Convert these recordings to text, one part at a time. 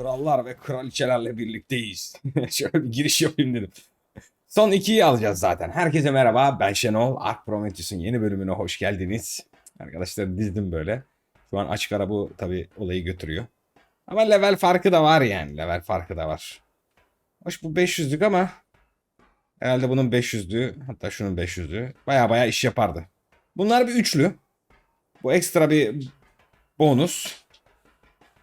Krallar ve kraliçelerle birlikteyiz. Şöyle bir giriş yapayım dedim. Son ikiyi alacağız zaten. Herkese merhaba. Ben Şenol. Ark Prometheus'un yeni bölümüne hoş geldiniz. Arkadaşlar dizdim böyle. Şu an açık ara bu tabi olayı götürüyor. Ama level farkı da var yani. Level farkı da var. Hoş bu 500'lük ama herhalde bunun 500'lüğü hatta şunun 500'lüğü baya baya iş yapardı. Bunlar bir üçlü. Bu ekstra bir bonus.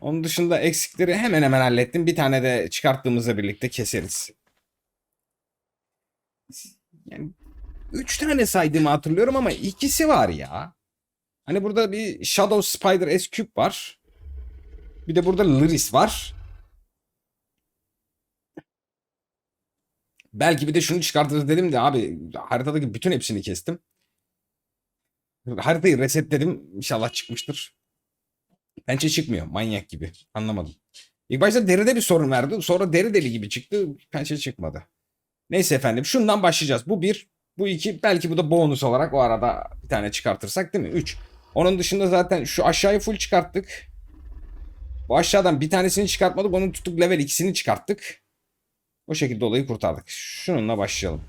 Onun dışında eksikleri hemen hemen hallettim. Bir tane de çıkarttığımızla birlikte keseriz. Yani üç tane saydığımı hatırlıyorum ama ikisi var ya. Hani burada bir Shadow Spider S Cube var. Bir de burada Lyris var. Belki bir de şunu çıkartırız dedim de abi haritadaki bütün hepsini kestim. Haritayı resetledim. İnşallah çıkmıştır. Bence çıkmıyor. Manyak gibi. Anlamadım. İlk başta deride bir sorun verdi. Sonra deri deli gibi çıktı. Bence çıkmadı. Neyse efendim. Şundan başlayacağız. Bu bir. Bu iki. Belki bu da bonus olarak o arada bir tane çıkartırsak değil mi? Üç. Onun dışında zaten şu aşağıyı full çıkarttık. Bu aşağıdan bir tanesini çıkartmadık. Onun tuttuk level ikisini çıkarttık. O şekilde olayı kurtardık. Şununla başlayalım.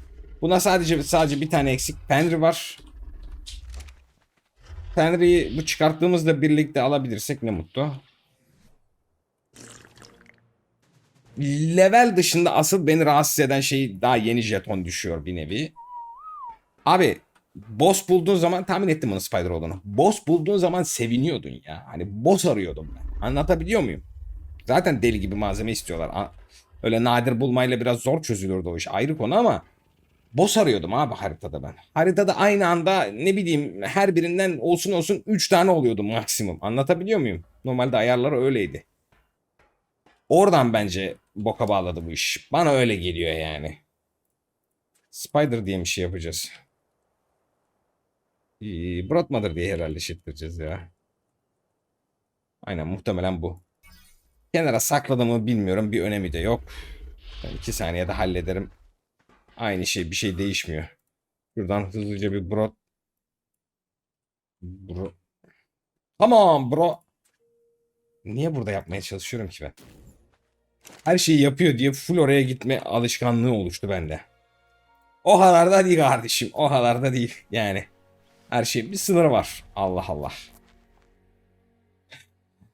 Buna sadece sadece bir tane eksik Penry var. Penry'i bu çıkarttığımızla birlikte alabilirsek ne mutlu. Level dışında asıl beni rahatsız eden şey daha yeni jeton düşüyor bir nevi. Abi boss bulduğun zaman tahmin ettim onun Spider olduğunu. Boss bulduğun zaman seviniyordun ya. Hani boss arıyordum ben. Anlatabiliyor muyum? Zaten deli gibi malzeme istiyorlar. Öyle nadir bulmayla biraz zor çözülürdü o iş. Ayrı konu ama boss arıyordum abi haritada ben. Haritada aynı anda ne bileyim her birinden olsun olsun 3 tane oluyordu maksimum. Anlatabiliyor muyum? Normalde ayarlar öyleydi. Oradan bence boka bağladı bu iş. Bana öyle geliyor yani. Spider diye bir şey yapacağız. Ee, Broad Mother diye herhalde şittireceğiz ya. Aynen muhtemelen bu. Kenara sakladığımı bilmiyorum. Bir önemi de yok. Ben iki saniyede hallederim. Aynı şey bir şey değişmiyor. Şuradan hızlıca bir bro. Bro. Tamam bro. Niye burada yapmaya çalışıyorum ki ben? Her şeyi yapıyor diye full oraya gitme alışkanlığı oluştu bende. O kadar da değil kardeşim. O kadar da değil. Yani her şeyin bir sınırı var. Allah Allah.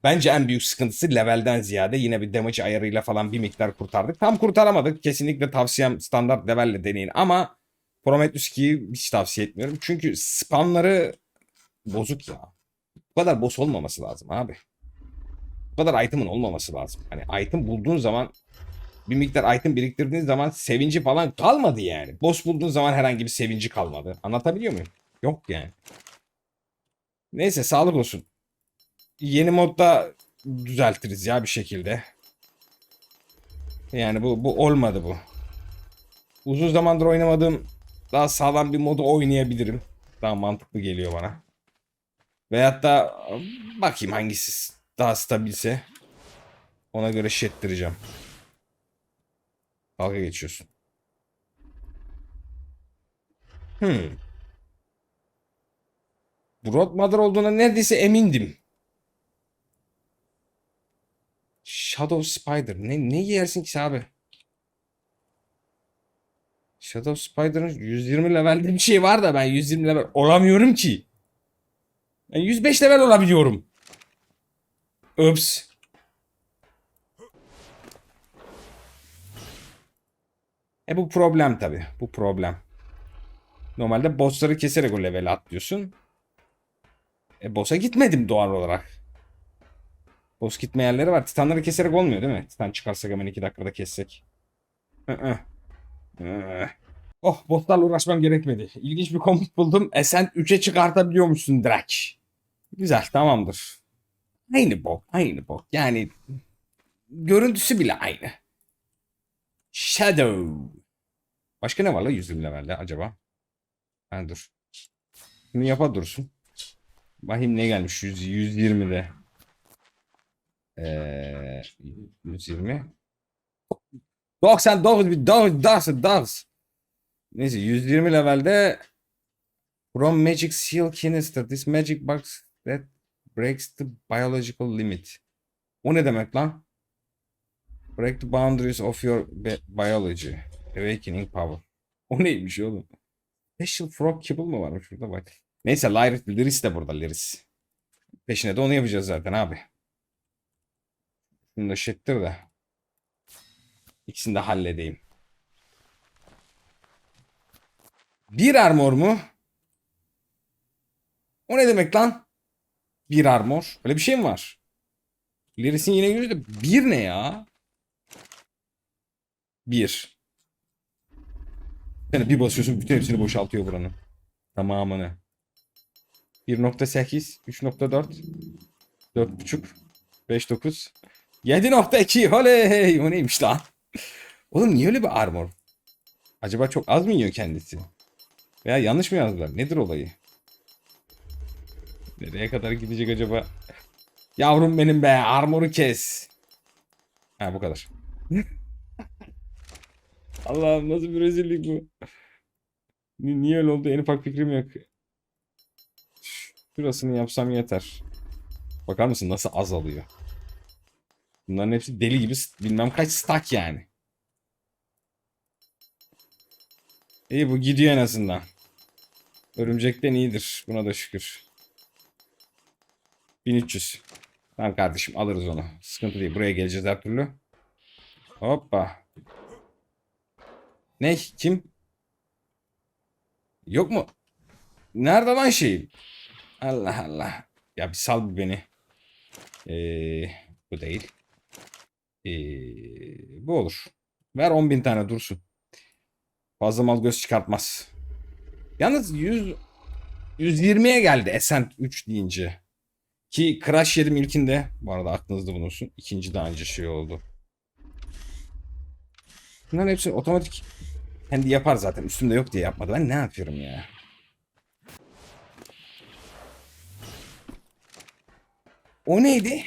Bence en büyük sıkıntısı levelden ziyade yine bir damage ayarıyla falan bir miktar kurtardık. Tam kurtaramadık. Kesinlikle tavsiyem standart levelle deneyin ama Prometheus 2'yi hiç tavsiye etmiyorum. Çünkü spamları bozuk ya. Bu kadar boss olmaması lazım abi. Bu kadar item'ın olmaması lazım. Hani item bulduğun zaman bir miktar item biriktirdiğiniz zaman sevinci falan kalmadı yani. Boss bulduğun zaman herhangi bir sevinci kalmadı. Anlatabiliyor muyum? Yok yani. Neyse sağlık olsun. Yeni modda düzeltiriz ya bir şekilde. Yani bu bu olmadı bu. Uzun zamandır oynamadığım daha sağlam bir modu oynayabilirim. Daha mantıklı geliyor bana. Veyahut da bakayım hangisi daha stabilse ona göre şettireceğim. Dalga geçiyorsun. Hmm. Broad Mother olduğuna neredeyse emindim. Shadow Spider. Ne, ne yersin ki abi? Shadow Spider'ın 120 levelde bir şey var da ben 120 level olamıyorum ki. Ben 105 level olabiliyorum. Ups. E bu problem tabi. Bu problem. Normalde bossları keserek o level'e atlıyorsun. E boss'a gitmedim doğal olarak. Boss gitme yerleri var. Titanları keserek olmuyor değil mi? Titan çıkarsak hemen 2 dakikada kessek. Oh bosslarla uğraşmam gerekmedi. İlginç bir komut buldum. Ascent 3'e çıkartabiliyormuşsun direkt. Güzel tamamdır. Aynı bok. Aynı bok. Yani görüntüsü bile aynı. Shadow. Başka ne var la 120 levelde acaba? Ha dur. Bunu yapa dursun. Bakayım ne gelmiş 100, 120'de. Ee, 120. 99 bir 99 99. Neyse 120 levelde From Magic Seal Canister. This magic box that breaks the biological limit. O ne demek lan? Break the boundaries of your bi- biology. Awakening power. O neymiş oğlum? Special Frog Kibble mı varmış şurada bak. Neyse Lyris, Lyris de burada Lyris. Peşine de onu yapacağız zaten abi. Şunu da şettir de. İkisini de halledeyim. Bir armor mu? O ne demek lan? Bir armor. Öyle bir şey mi var? Lyris'in yine yüzü de bir ne ya? Bir. Yani bir basıyorsun bütün hepsini boşaltıyor buranın. Tamamını. 1.8, 3.4, 4.5, 5.9, 7.2 oley o neymiş lan? Oğlum niye öyle bir armor? Acaba çok az mı yiyor kendisi? Veya yanlış mı yazdılar? Nedir olayı? Nereye kadar gidecek acaba? Yavrum benim be armoru kes. Ha bu kadar. Allah'ım nasıl bir rezillik bu. Ni- Niye öyle oldu en ufak fikrim yok. Şurasını yapsam yeter. Bakar mısın nasıl azalıyor. Bunların hepsi deli gibi bilmem kaç stack yani. İyi bu gidiyor en azından. Örümcekten iyidir. Buna da şükür. 1300. Tamam kardeşim alırız onu. Sıkıntı değil. Buraya geleceğiz her türlü. Hoppa. Ne? Kim? Yok mu? Nerede lan şey? Allah Allah. Ya bir sal beni. Ee, bu değil. Ee, bu olur. Ver 10.000 tane dursun. Fazla mal göz çıkartmaz. Yalnız 100 120'ye geldi Ascent 3 deyince. Ki Crash yedim ilkinde. Bu arada aklınızda bulunsun. İkinci de aynı şey oldu. Bunların hepsi otomatik kendi yapar zaten. Üstümde yok diye yapmadı. Ben ne yapıyorum ya? O neydi?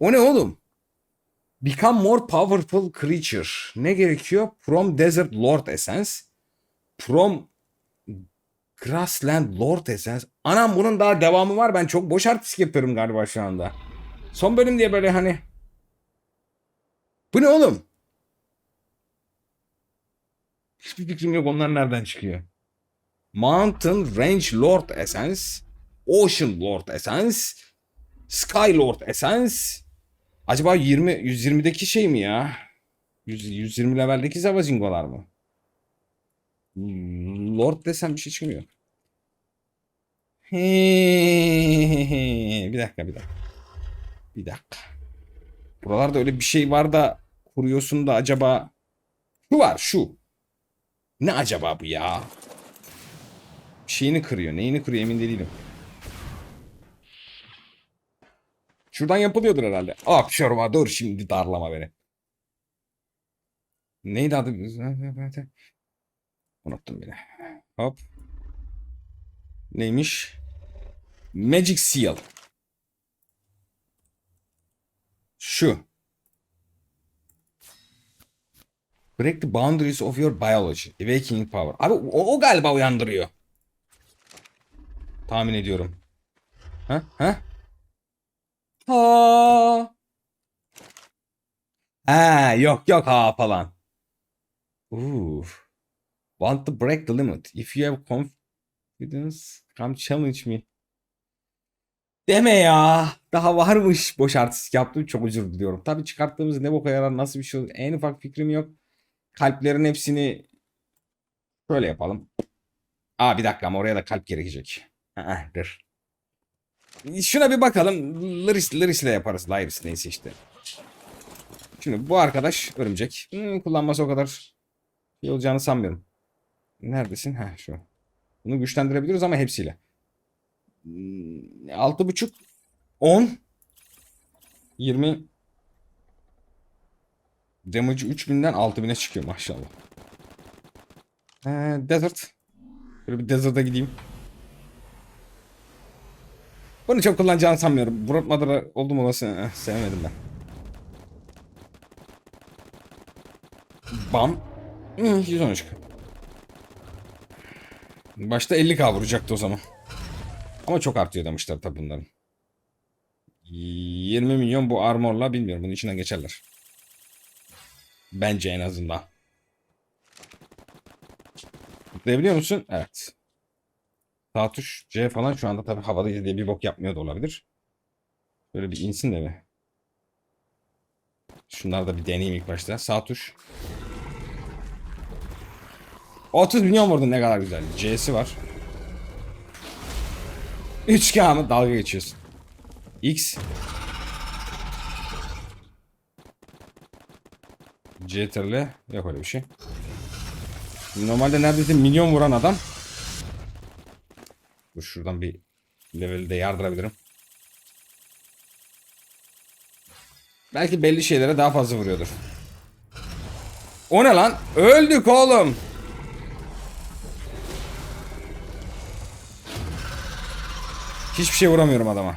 O ne oğlum? Become more powerful creature. Ne gerekiyor? From Desert Lord Essence. From Grassland Lord Essence. Anam bunun daha devamı var. Ben çok boş artistik yapıyorum galiba şu anda. Son bölüm diye böyle hani. Bu ne oğlum? Hiçbir fikrim yok onlar nereden çıkıyor. Mountain Range Lord Essence. Ocean Lord Essence. Sky Lord Essence. Acaba 20 120'deki şey mi ya? 100, 120 leveldeki Zavazingolar mı? Lord desem bir şey çıkmıyor. bir dakika bir dakika. Bir dakika. Buralarda öyle bir şey var da kuruyorsun da acaba şu var şu. Ne acaba bu ya? Şeyini kırıyor. Neyini kırıyor emin değilim. Şuradan yapılıyordur herhalde. Şorma dur şimdi darlama beni. Neydi adı? Unuttum bile. Hop. Neymiş? Magic Seal. Şu. Break the boundaries of your biology. Awakening power. Abi o, o galiba uyandırıyor. Tahmin ediyorum. Ha? Ha? Ha. Ha yok yok ha falan. Uf. Want to break the limit. If you have confidence, come challenge me. Deme ya. Daha varmış. Boş artistik yaptım. Çok özür diliyorum. Tabii çıkarttığımız ne boka yarar nasıl bir şey olur. En ufak fikrim yok. Kalplerin hepsini şöyle yapalım. Aa bir dakika ama oraya da kalp gerekecek. Dur. Şuna bir bakalım. Lyris, Lyris'le yaparız. Lyris neyse işte. Şimdi bu arkadaş örümcek. Hmm, kullanması o kadar iyi olacağını sanmıyorum. Neredesin? Ha şu. Bunu güçlendirebiliriz ama hepsiyle. Hmm, Altı buçuk. On. Yirmi. Damage 3000'den 6000'e çıkıyor maşallah. Ee, desert. Böyle bir desert'a gideyim. Bunu çok kullanacağını sanmıyorum. Broad Mother'a oldum olası eh, sevmedim ben. Bam. Hı, 113. Başta 50k vuracaktı o zaman. Ama çok artıyor demişler tabi bunların. 20 milyon bu armorla bilmiyorum bunun içinden geçerler. Bence en azından. Tıklayabiliyor musun? Evet. Sağ tuş C falan şu anda tabii havadayız diye bir bok yapmıyor da olabilir. Böyle bir insin de bir. Şunları da bir deneyeyim ilk başta. Sağ tuş. 30 milyon vurdun ne kadar güzel. C'si var. 3K mı? Dalga geçiyorsun. X. CTRL yok öyle bir şey. Normalde neredeyse milyon vuran adam. Dur şuradan bir levelde yardırabilirim. Belki belli şeylere daha fazla vuruyordur. O ne lan? Öldük oğlum. Hiçbir şey vuramıyorum adama.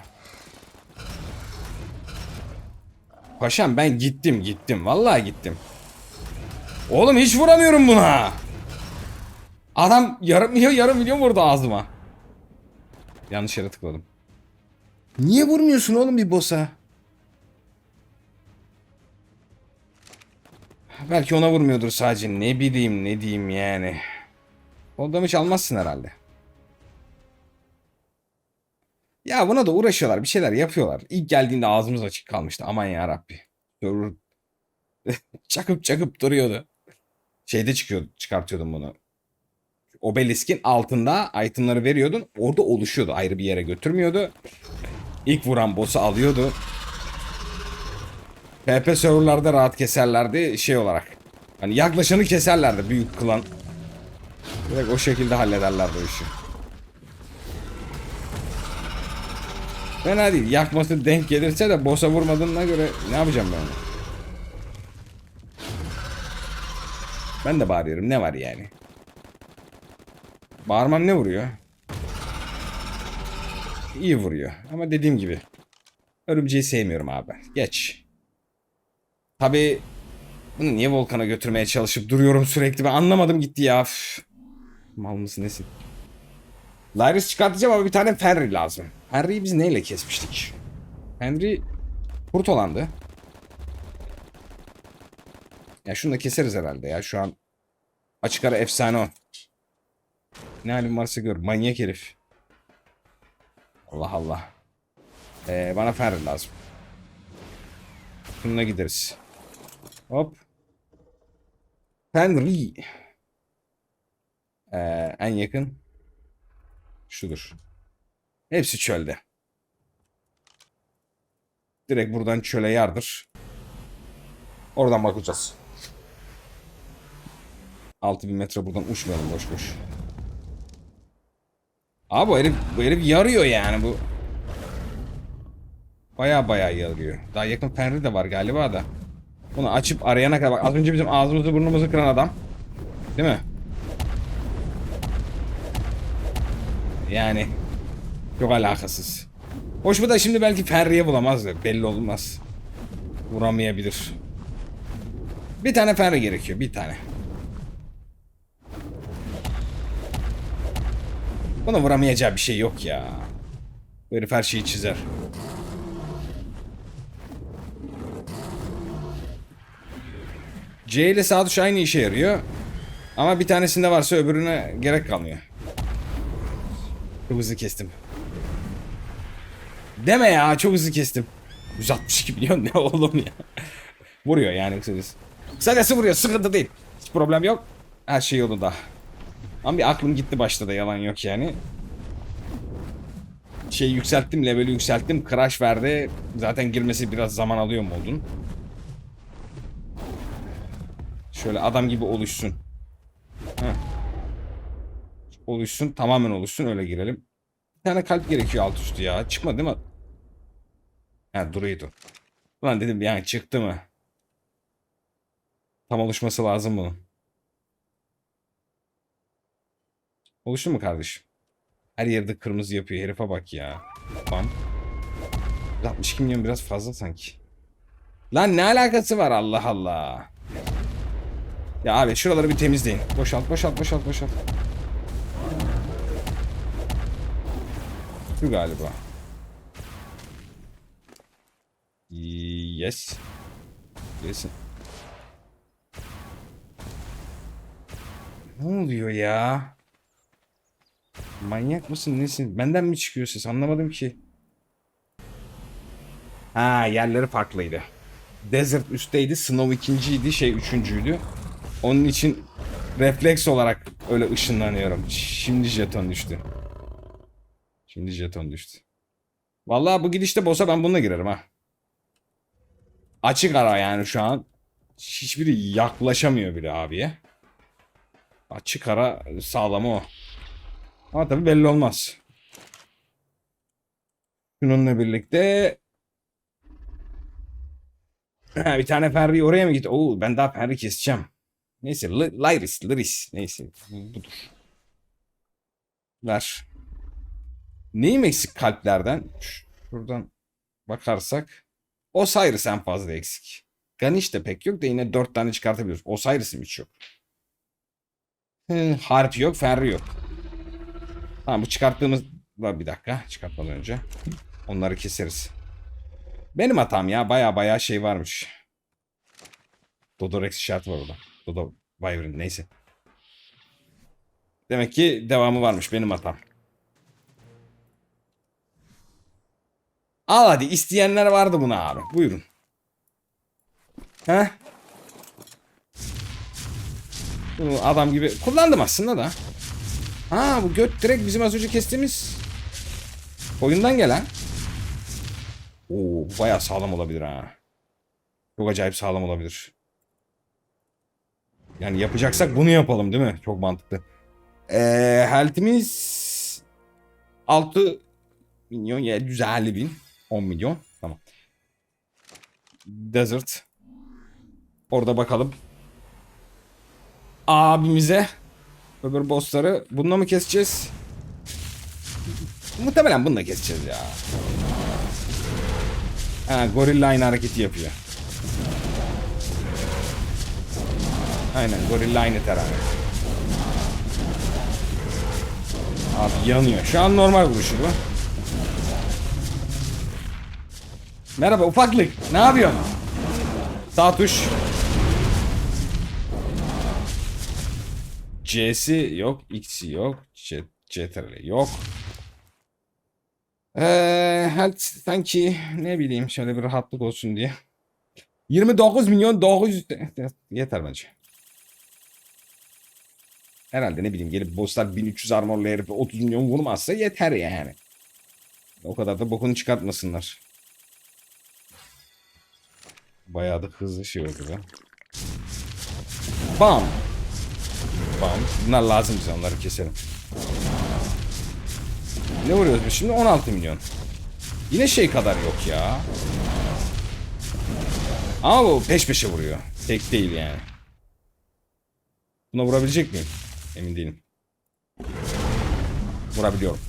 Paşam ben gittim gittim. Vallahi gittim. Oğlum hiç vuramıyorum buna. Adam yarım milyon yarım milyon vurdu ağzıma. Yanlış yere tıkladım. Niye vurmuyorsun oğlum bir boss'a? Belki ona vurmuyordur sadece. Ne bileyim ne diyeyim yani. O damage almazsın herhalde. Ya buna da uğraşıyorlar. Bir şeyler yapıyorlar. İlk geldiğinde ağzımız açık kalmıştı. Aman ya Rabbi. Dur. çakıp çakıp duruyordu. Şeyde çıkıyor, çıkartıyordum bunu. Obeliskin altında itemları veriyordun. Orada oluşuyordu. Ayrı bir yere götürmüyordu. İlk vuran boss'u alıyordu. PP serverlarda rahat keserlerdi şey olarak. Hani yaklaşanı keserlerdi büyük klan. Direkt o şekilde hallederlerdi o işi. Fena değil. Yakması denk gelirse de boss'a vurmadığına göre ne yapacağım ben onu? Ben de bağırıyorum. Ne var yani? Bağırmam ne vuruyor? İyi vuruyor. Ama dediğim gibi. Örümceği sevmiyorum abi. Geç. Tabi bunu niye volkana götürmeye çalışıp duruyorum sürekli. Ben anlamadım gitti ya. Üf. Mal mısın nesin? Lyrus çıkartacağım ama bir tane Fenrir lazım. Henry'i biz neyle kesmiştik? Henry kurt olandı. Ya şunu da keseriz herhalde ya. Şu an açık ara efsane o. Ne halim varsa gör. Manyak herif. Allah Allah. Ee, bana Fenrir lazım. Bununla gideriz. Hop. Fenrir. Ee, en yakın şudur. Hepsi çölde. Direkt buradan çöle yardır. Oradan bakacağız. 6000 metre buradan uçmayalım boş boş. Abi bu herif, bu herif yarıyor yani bu. Baya baya yarıyor. Daha yakın Fenrir de var galiba da. Bunu açıp arayana kadar bak az önce bizim ağzımızı burnumuzu kıran adam. Değil mi? Yani çok alakasız. Hoş bu da şimdi belki Fenrir'e bulamaz da belli olmaz. Vuramayabilir. Bir tane Fenrir gerekiyor bir tane. Buna vuramayacağı bir şey yok ya. Bu herif her şeyi çizer. C ile sağ tuş aynı işe yarıyor. Ama bir tanesinde varsa öbürüne gerek kalmıyor. Çok hızlı kestim. Deme ya çok hızlı kestim. 162 milyon ne oğlum ya. vuruyor yani kısacası. Kısacası vuruyor sıkıntı değil. Hiç problem yok. Her şey yolunda. Ama bir aklım gitti başta da yalan yok yani. Şey yükselttim leveli yükselttim. Crash verdi. Zaten girmesi biraz zaman alıyor mu oldun? Şöyle adam gibi oluşsun. Heh. Oluşsun tamamen oluşsun öyle girelim. Bir tane kalp gerekiyor alt üstü ya. Çıkmadı değil mi? Ha duruydu. Ulan dedim yani çıktı mı? Tam oluşması lazım bunun. Oluştu mu kardeşim? Her yerde kırmızı yapıyor. Herife bak ya. Bam. 62 milyon biraz fazla sanki. Lan ne alakası var Allah Allah. Ya abi şuraları bir temizleyin. Boşalt boşalt boşalt boşalt. Şu galiba. Yes. Yes. Ne oluyor ya? Manyak mısın nesin? Benden mi çıkıyor ses? Anlamadım ki. Ha yerleri farklıydı. Desert üstteydi. Snow ikinciydi. Şey üçüncüydü. Onun için refleks olarak öyle ışınlanıyorum. Şimdi jeton düştü. Şimdi jeton düştü. Vallahi bu gidişte boss'a ben bununla girerim ha. Açık ara yani şu an. Hiçbiri yaklaşamıyor bile abiye. Açık ara sağlamı o. Ama tabii belli olmaz. Şununla birlikte bir tane Ferri oraya mı gitti? Oo, ben daha Ferri keseceğim. Neyse Lyris, Lyris. Neyse budur. Ver. Neyim eksik kalplerden? Şuradan bakarsak. Osiris en fazla eksik. Ganish de pek yok da yine dört tane çıkartabiliyoruz. Osiris'im hiç yok. Hı, Harpi yok, Ferri yok. Tamam bu çıkarttığımız... Bir dakika çıkartmadan önce. Onları keseriz. Benim hatam ya. Baya baya şey varmış. Dodorex işareti var orada. Dodo Wyvern neyse. Demek ki devamı varmış benim hatam. Al hadi isteyenler vardı buna abi. Buyurun. He? Bunu adam gibi kullandım aslında da. Ha bu göt direkt bizim az önce kestiğimiz oyundan gelen. Oo bu bayağı sağlam olabilir ha. Çok acayip sağlam olabilir. Yani yapacaksak bunu yapalım değil mi? Çok mantıklı. Ee, health'imiz 6 milyon 750 bin 10 milyon. Tamam. Desert. Orada bakalım. Abimize öbür bossları bununla mı keseceğiz? Muhtemelen bununla keseceğiz ya. Ha, gorilla aynı hareketi yapıyor. Aynen gorilla aynı terane. Abi yanıyor. Şu an normal vuruşu bu. Merhaba ufaklık. Ne yapıyorsun? Sağ tuş. C'si yok. X'i yok. C, CTRL yok. Health sanki ne bileyim şöyle bir rahatlık olsun diye. 29 milyon 900 yeter bence. Herhalde ne bileyim gelip bosslar 1300 armorlu herife 30 milyon vurmazsa yeter yani. O kadar da bokunu çıkartmasınlar. Bayağı da hızlı şey oldu be. Bam. Bam. Bunlar lazım bize onları keselim. Ne vuruyoruz biz şimdi? 16 milyon. Yine şey kadar yok ya. Ama bu peş peşe vuruyor. Tek değil yani. Buna vurabilecek miyim? Emin değilim. Vurabiliyorum.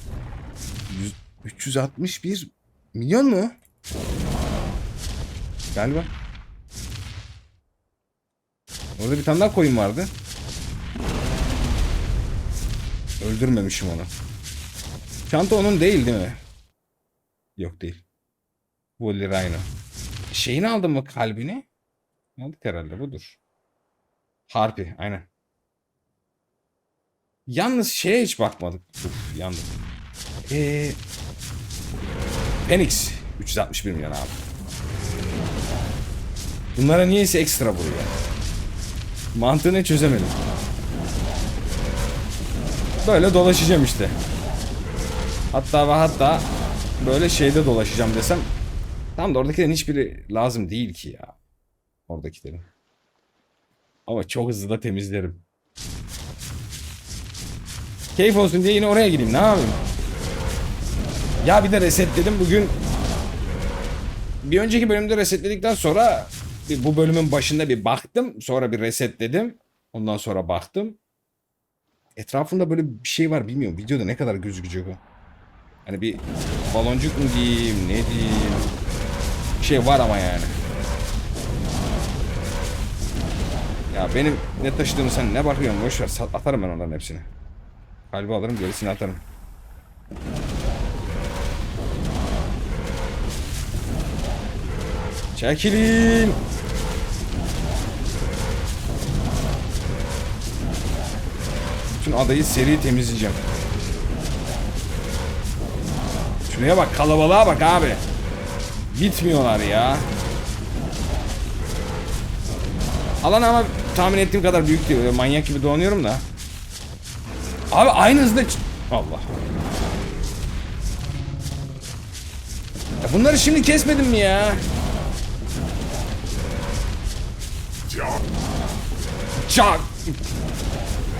100, 361 milyon mu? Galiba. Orada bir tane daha koyun vardı. Öldürmemişim onu. Çanta onun değil değil mi? Yok değil. Wooly Rhino. Şeyini aldın mı kalbini? Aldık herhalde budur. Harpi aynen. Yalnız şeye hiç bakmadık. Uf, yandım. Ee, Phoenix 361 milyon abi. Bunlara niyeyse ekstra vuruyor. Mantığını çözemedim. Böyle dolaşacağım işte. Hatta ve hatta böyle şeyde dolaşacağım desem tam da oradakilerin hiçbiri lazım değil ki ya. Oradakilerin. Ama çok hızlı da temizlerim. Keyif olsun diye yine oraya gideyim. Ne yapayım? Ya bir de resetledim bugün. Bir önceki bölümde resetledikten sonra bu bölümün başında bir baktım. Sonra bir resetledim. Ondan sonra baktım. Etrafında böyle bir şey var bilmiyorum. Videoda ne kadar gözükecek o. Hani bir baloncuk mu diyeyim ne diyeyim. Bir şey var ama yani. Ya benim ne taşıdığımı sen ne bakıyorsun boşver atarım ben onların hepsini. Kalbi alırım gerisini atarım. Çekilin. Bütün adayı seri temizleyeceğim. Şuraya bak kalabalığa bak abi. Bitmiyorlar ya. Alan ama tahmin ettiğim kadar büyük değil. Öyle manyak gibi dolanıyorum da. Abi aynı hızda... Allah. Ya bunları şimdi kesmedim mi ya?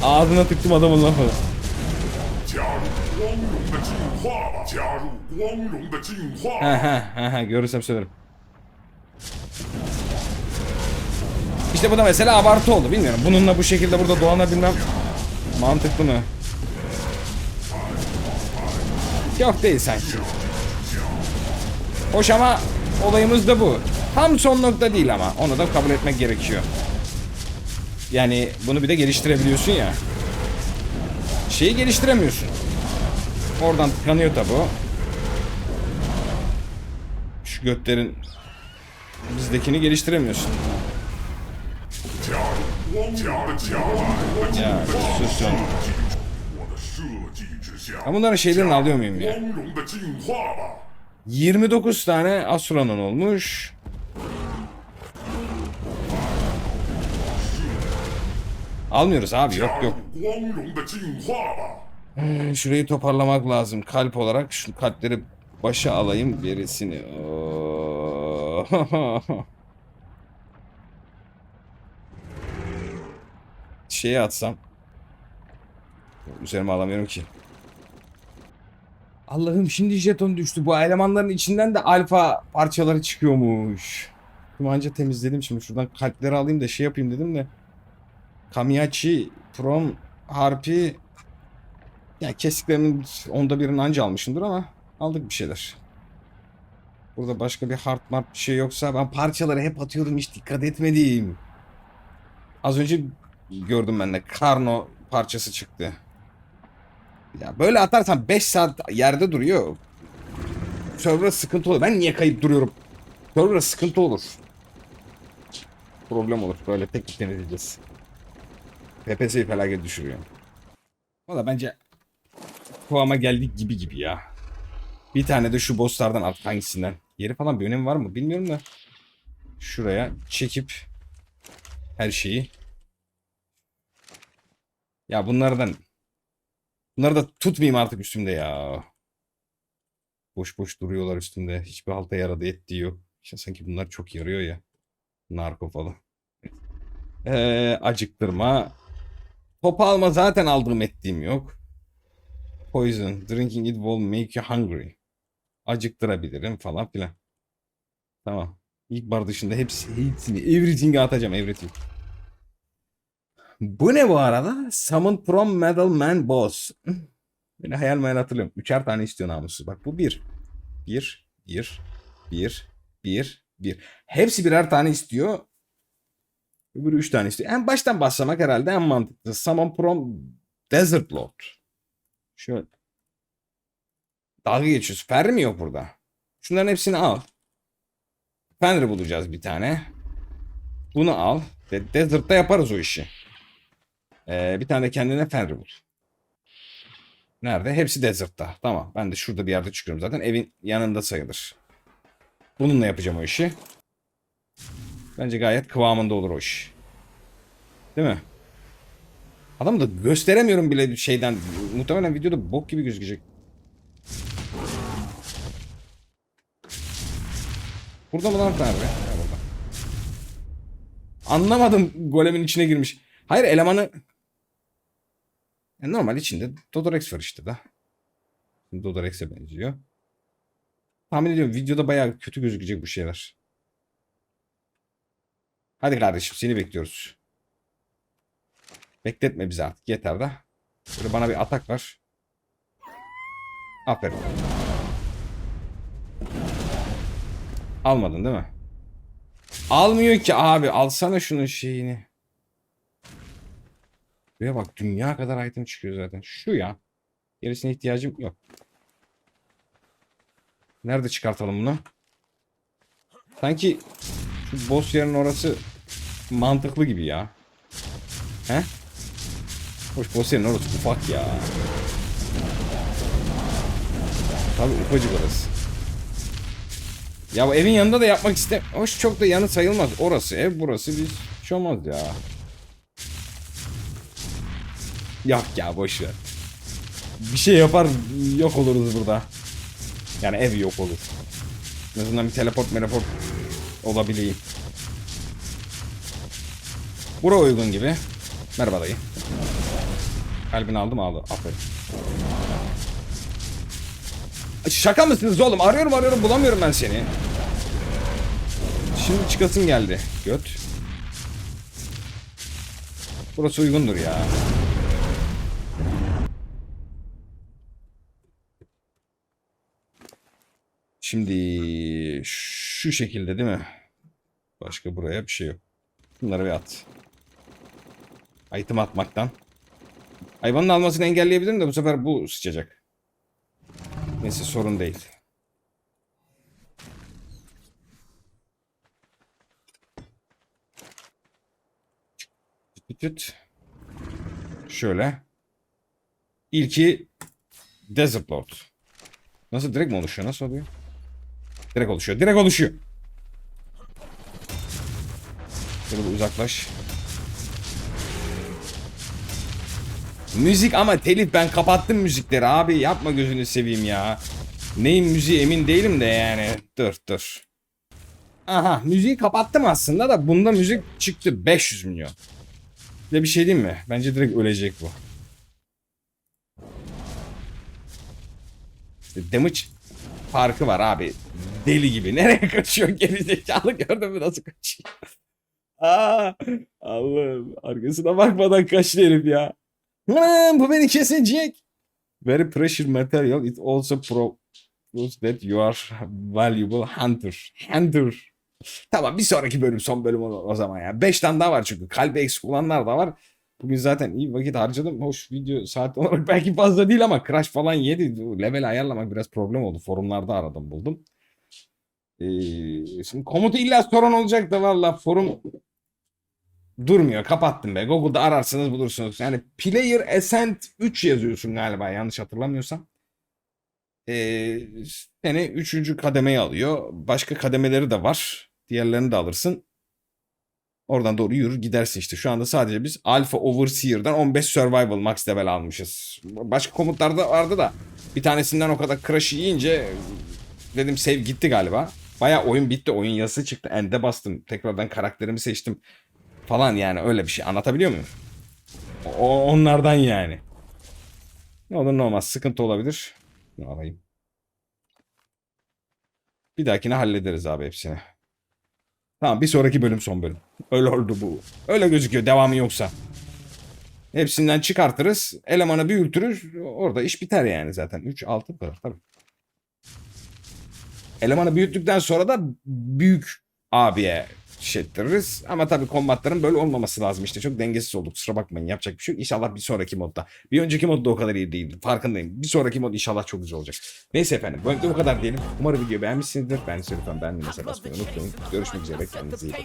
Ağzına tıktım adamın lafını. Ha ha ha görürsem söylerim. İşte bu da mesela abartı oldu bilmiyorum. Bununla bu şekilde burada doğana bilmem mantıklı mı? Yok değil sanki. Hoş ama olayımız da bu. Tam son nokta değil ama onu da kabul etmek gerekiyor. Yani bunu bir de geliştirebiliyorsun ya. Şeyi geliştiremiyorsun. Oradan tıkanıyor tabi o. Şu götlerin bizdekini geliştiremiyorsun. Ya susun. Ben bunların şeylerini alıyor muyum ya? 29 tane Asuranon olmuş. Almıyoruz abi yok yok. Hmm, şurayı toparlamak lazım. Kalp olarak şu kalpleri başa alayım gerisini. Şeyi atsam. Üzerime alamıyorum ki. Allah'ım şimdi jeton düştü. Bu elemanların içinden de alfa parçaları çıkıyormuş. Kumanca temizledim şimdi. Şuradan kalpleri alayım da şey yapayım dedim de. Kamiyachi, Prom, Harpi, ya kesiklerimin onda birini anca almışımdır ama aldık bir şeyler. Burada başka bir hard mart bir şey yoksa ben parçaları hep atıyorum hiç dikkat etmedim. Az önce gördüm ben de Karno parçası çıktı. Ya böyle atarsan 5 saat yerde duruyor. Server'a sıkıntı olur. Ben niye kayıp duruyorum? Server'a sıkıntı olur. Problem olur. Böyle tek deneyeceğiz. PPS'yi felaket düşürüyor. Valla bence kıvama geldik gibi gibi ya. Bir tane de şu bosslardan artık hangisinden. Yeri falan bir önemi var mı bilmiyorum da. Şuraya çekip her şeyi. Ya bunlardan bunları da tutmayayım artık üstümde ya. Boş boş duruyorlar üstümde. Hiçbir halta yaradı ettiği yok. İşte sanki bunlar çok yarıyor ya. Narko falan. Ee, acıktırma. Topu alma zaten aldığım ettiğim yok. Poison. Drinking it will make you hungry. Acıktırabilirim falan filan. Tamam. İlk bar dışında hepsi, hepsini, everything'i atacağım, everything. Bu ne bu arada? Summon from Metal Man Boss. Beni hayal meyal hatırlıyorum. Üçer tane istiyor namussuz. Bak bu bir. Bir, bir, bir, bir, bir. Hepsi birer tane istiyor. Öbürü 3 tane istiyor. En baştan başlamak herhalde en mantıklı. Summon from Desert Lord. Şöyle. Dalga geçiyoruz. Ferri mi yok burada? Şunların hepsini al. Fenrir bulacağız bir tane. Bunu al. De Desert'ta yaparız o işi. Ee, bir tane de kendine Fenrir bul. Nerede? Hepsi Desert'ta. Tamam. Ben de şurada bir yerde çıkıyorum zaten. Evin yanında sayılır. Bununla yapacağım o işi. Bence gayet kıvamında olur o iş. Değil mi? Adamı da gösteremiyorum bile şeyden. Muhtemelen videoda bok gibi gözükecek. Burada mı lan burada. Anlamadım golemin içine girmiş. Hayır elemanı... Normal içinde Dodorex var işte da. Dodorex'e benziyor. Tahmin ediyorum videoda bayağı kötü gözükecek bu şeyler. Hadi kardeşim seni bekliyoruz. Bekletme bizi artık yeter de. Böyle bana bir atak var. Aferin. Almadın değil mi? Almıyor ki abi. Alsana şunun şeyini. Buraya bak dünya kadar item çıkıyor zaten. Şu ya. Gerisine ihtiyacım yok. Nerede çıkartalım bunu? Sanki şu boss yerin orası mantıklı gibi ya. He? Hoş yerin orası ufak ya. Tabii ufacık orası. Ya bu evin yanında da yapmak istem. Hoş çok da yanı sayılmaz. Orası ev burası biz. Hiç olmaz ya. Yok ya boş ver. Bir şey yapar yok oluruz burada. Yani ev yok olur. En azından bir teleport teleport olabileyim. Bura uygun gibi. Merhaba dayı. Kalbini aldım aldı. Aferin. Şaka mısınız oğlum? Arıyorum arıyorum bulamıyorum ben seni. Şimdi çıkasın geldi. Göt. Burası uygundur ya. Şimdi şu şekilde değil mi? Başka buraya bir şey yok. Bunları bir at. Item atmaktan. Hayvanın almasını engelleyebilirim de bu sefer bu sıçacak. Neyse sorun değil. Tüt. Şöyle. İlki Desert Lord. Nasıl direkt mi oluşuyor? Nasıl oluyor? Direkt oluşuyor. Direkt oluşuyor. Şöyle uzaklaş. Müzik ama telif ben kapattım müzikleri abi. Yapma gözünü seveyim ya. Neyin müziği emin değilim de yani. Dur dur. Aha müziği kapattım aslında da bunda müzik çıktı 500 milyon. Ve bir şey diyeyim mi? Bence direkt ölecek bu. İşte damage farkı var abi. Deli gibi. Nereye kaçıyor geri zekalı gördün mü nasıl kaçıyor? Aa, Allah'ım arkasına bakmadan kaçtı herif ya. Bu beni kesecek. Very pressure material. It also proves that you are valuable hunter. Hunter. Tamam bir sonraki bölüm son bölüm o, o zaman ya. 5 tane daha var çünkü. Kalbi eksik olanlar da var. Bugün zaten iyi vakit harcadım. Hoş video saat olarak belki fazla değil ama crash falan yedi. Level ayarlamak biraz problem oldu. Forumlarda aradım buldum. Ee, şimdi komutu illa sorun olacak da valla forum durmuyor. Kapattım be. Google'da ararsanız bulursunuz. Yani Player Ascent 3 yazıyorsun galiba yanlış hatırlamıyorsam. Ee, seni 3. kademeye alıyor. Başka kademeleri de var. Diğerlerini de alırsın. Oradan doğru yürür gidersin işte. Şu anda sadece biz Alpha Overseer'dan 15 Survival Max level almışız. Başka komutlarda vardı da bir tanesinden o kadar crash yiyince dedim save gitti galiba. Baya oyun bitti. Oyun yazısı çıktı. End'e bastım. Tekrardan karakterimi seçtim. Falan yani öyle bir şey. Anlatabiliyor muyum? O, onlardan yani. Ne olur ne olmaz. Sıkıntı olabilir. Ne alayım. Bir dahakine hallederiz abi hepsini. Tamam bir sonraki bölüm son bölüm. Öyle oldu bu. Öyle gözüküyor devamı yoksa. Hepsinden çıkartırız. Elemanı büyütürüz. Orada iş biter yani zaten. 3, 6 kadar tabii. Elemanı büyüttükten sonra da büyük abiye ettiririz. Ama tabii kombatların böyle olmaması lazım işte. Çok dengesiz olduk. Kusura bakmayın. Yapacak bir şey yok. İnşallah bir sonraki modda. Bir önceki modda o kadar iyi değildi. Farkındayım. Bir sonraki mod inşallah çok güzel olacak. Neyse efendim. Bu bu kadar diyelim. Umarım videoyu beğenmişsinizdir. Ben size lütfen beğendiğinize basmayı unutmayın. Görüşmek üzere. Kendinize iyi bakın.